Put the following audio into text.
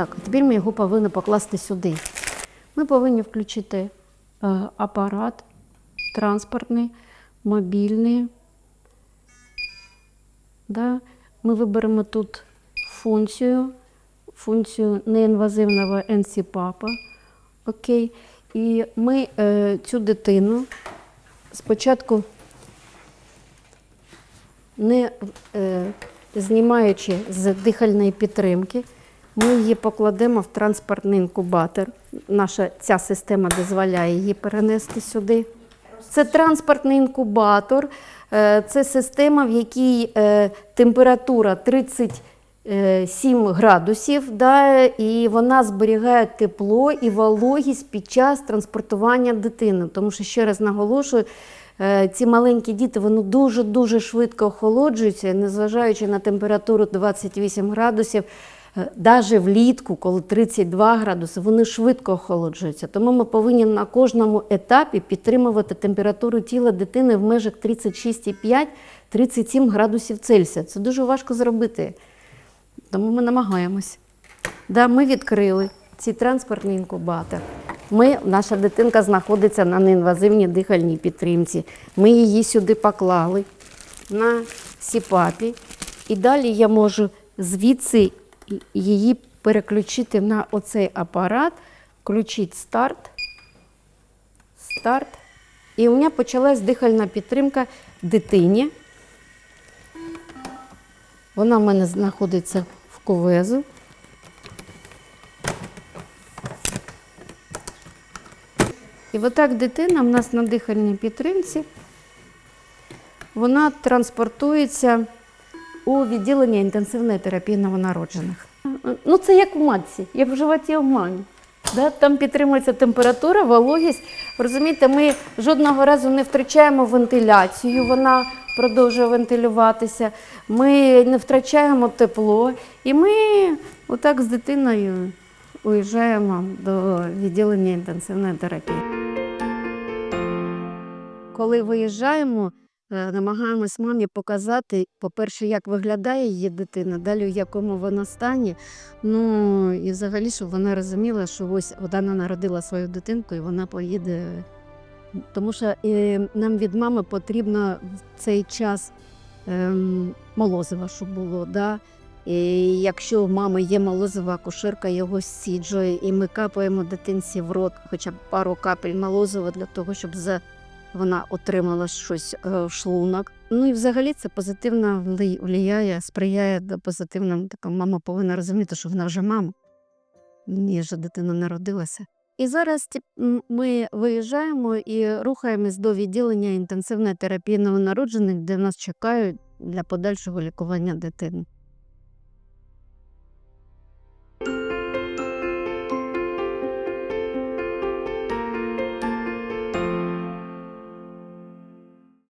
Так, тепер ми його повинні покласти сюди. Ми повинні включити е, апарат транспортний, мобільний. Да? Ми виберемо тут функцію, функцію неінвазивного НСІПАПа. Окей. І ми е, цю дитину спочатку не е, знімаючи з дихальної підтримки, ми її покладемо в транспортний інкубатор. Наша ця система дозволяє її перенести сюди. Це транспортний інкубатор, е, це система, в якій е, температура 37 градусів, да, і вона зберігає тепло і вологість під час транспортування дитини. Тому що, ще раз наголошую, е, ці маленькі діти вони дуже-дуже швидко охолоджуються, незважаючи на температуру 28 градусів, навіть влітку, коли 32 градуси, вони швидко охолоджуються. Тому ми повинні на кожному етапі підтримувати температуру тіла дитини в межах 36,5-37 градусів Цельсія. Це дуже важко зробити. Тому ми намагаємось. Да, ми відкрили ці транспортний інкубатор. Ми, наша дитинка знаходиться на неінвазивній дихальній підтримці. Ми її сюди поклали на сіпапі. І далі я можу звідси її переключити на оцей апарат, включити старт. Старт. І у мене почалась дихальна підтримка дитині. Вона в мене знаходиться в ковезу. І отак дитина в нас на дихальній підтримці, вона транспортується у відділення інтенсивної терапії новонароджених. Ну, це як в матці, як в животі в мамі. Да? Там підтримується температура, вологість. Розумієте, ми жодного разу не втрачаємо вентиляцію, вона продовжує вентилюватися. Ми не втрачаємо тепло. І ми отак з дитиною уїжджаємо до відділення інтенсивної терапії. Коли виїжджаємо, намагаємось мамі показати, по-перше, як виглядає її дитина, далі в якому вона стані. Ну і взагалі, щоб вона розуміла, що ось вона народила свою дитинку і вона поїде. Тому що е, нам від мами потрібно в цей час ем, молозива, щоб було. Да? І якщо у мами є молозива, акушерка його сіджує, і ми капаємо дитинці в рот хоча б пару капель молозива для того, щоб за вона отримала щось е, в шлунок. Ну і взагалі це позитивно впливає, сприяє до позитивному. Така мама повинна розуміти, що вона вже мама. Вже дитина народилася. І зараз ми виїжджаємо і рухаємось до відділення інтенсивної терапії новонароджених, де нас чекають для подальшого лікування дитини.